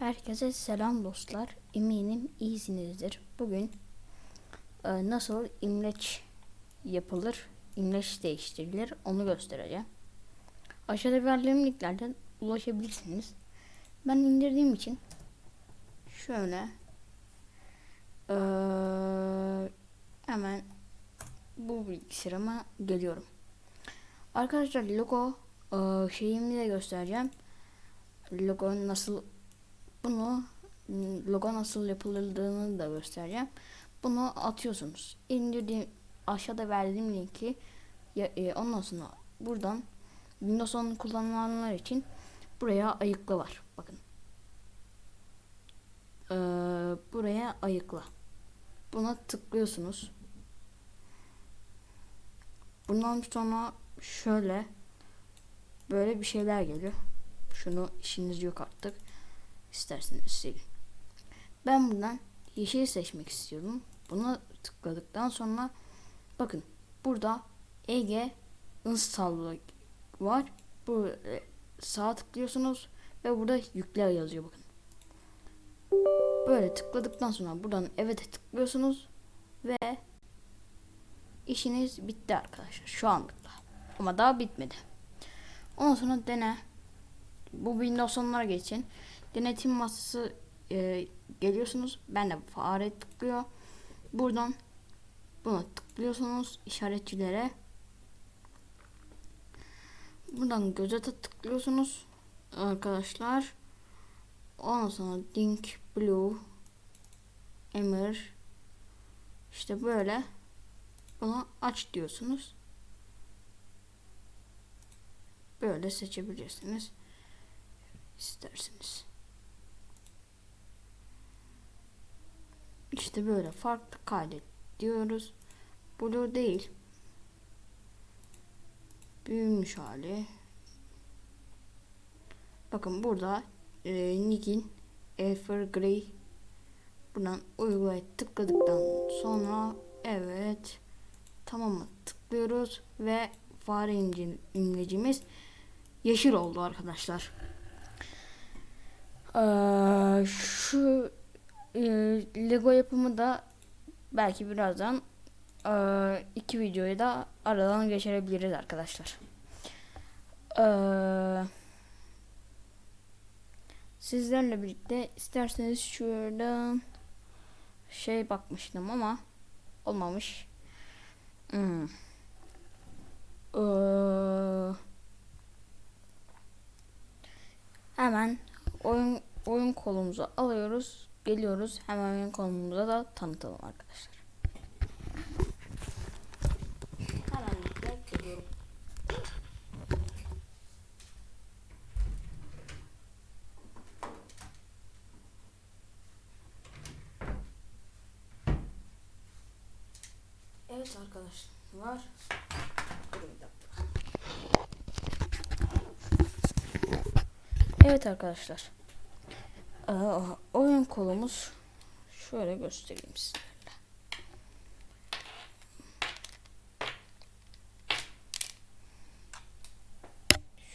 Herkese selam dostlar. Eminim iyisinizdir. Bugün e, nasıl imleç yapılır, imleç değiştirilir onu göstereceğim. Aşağıda verdiğim linklerden ulaşabilirsiniz. Ben indirdiğim için şöyle e, hemen bu bilgisayarıma geliyorum. Arkadaşlar logo e, şeyimi de göstereceğim. Logo nasıl bunu logo nasıl yapıldığını da göstereceğim. Bunu atıyorsunuz. İndirdiğim aşağıda verdiğim linki e, ondan sonra buradan Windows 10 kullananlar için buraya ayıkla var. Bakın. Ee, buraya ayıkla. Buna tıklıyorsunuz. Bundan sonra şöyle böyle bir şeyler geliyor. Şunu işiniz yok artık. İsterseniz silin. Ben buradan yeşil seçmek istiyorum. Buna tıkladıktan sonra bakın burada Ege install var. Bu e, sağa tıklıyorsunuz ve burada yükle yazıyor bakın. Böyle tıkladıktan sonra buradan evet'e tıklıyorsunuz ve işiniz bitti arkadaşlar şu anlıkla. Ama daha bitmedi. Ondan sonra dene. Bu Windows 10'lar geçin. Denetim masası e, geliyorsunuz. Ben de fare tıklıyor. Buradan buna tıklıyorsunuz işaretçilere. Buradan gözete tıklıyorsunuz arkadaşlar. Ondan sonra Dink Blue Emir işte böyle bunu aç diyorsunuz. Böyle seçebilirsiniz. isterseniz. İşte böyle farklı kaydet diyoruz. Blue değil. Büyümüş hali. Bakın burada e, Nick'in Evergrey buradan uygulaya tıkladıktan sonra evet tamamı tıklıyoruz ve fare imlecimiz yeşil oldu arkadaşlar. Ee, şu e, Lego yapımı da belki birazdan e, iki videoyu da aradan geçirebiliriz arkadaşlar. Ee, sizlerle birlikte isterseniz şuradan şey bakmıştım ama olmamış. Hmm. Ee, hemen oyun oyun kolumuzu alıyoruz. Geliyoruz. Hemen oyun kolumuza da tanıtalım arkadaşlar. Evet arkadaşlar. Evet arkadaşlar. Oyun kolumuz şöyle göstereyim sizlerle.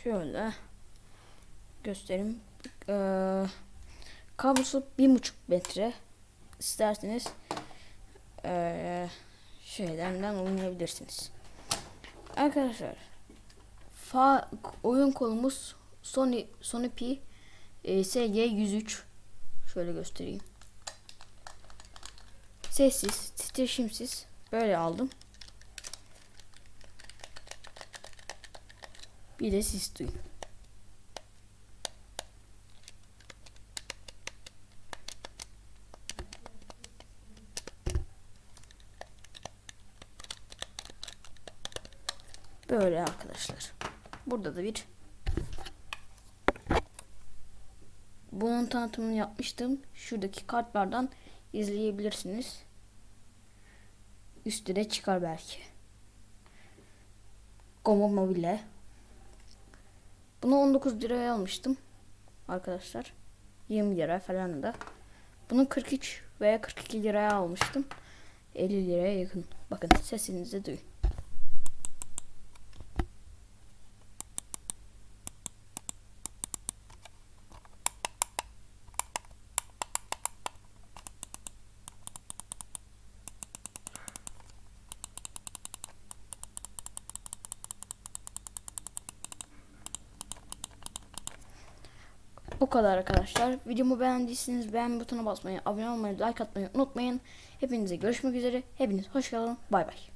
Şöyle göstereyim. Ee, kablosu bir buçuk metre. İsterseniz ee, şeylerden oynayabilirsiniz. Arkadaşlar fa oyun kolumuz Sony Sony P e, SG103 şöyle göstereyim. Sessiz, titreşimsiz böyle aldım. Bir de siz duyun. Böyle arkadaşlar. Burada da bir bunun tanıtımını yapmıştım. Şuradaki kartlardan izleyebilirsiniz. Üstü de çıkar belki. Gomo Mobile. Bunu 19 liraya almıştım. Arkadaşlar. 20 lira falan da. Bunu 43 veya 42 liraya almıştım. 50 liraya yakın. Bakın sesinizi duyun. Bu kadar arkadaşlar. Videomu beğendiyseniz beğen butonuna basmayı, abone olmayı, like atmayı unutmayın. Hepinize görüşmek üzere. Hepiniz hoşçakalın. Bay bay.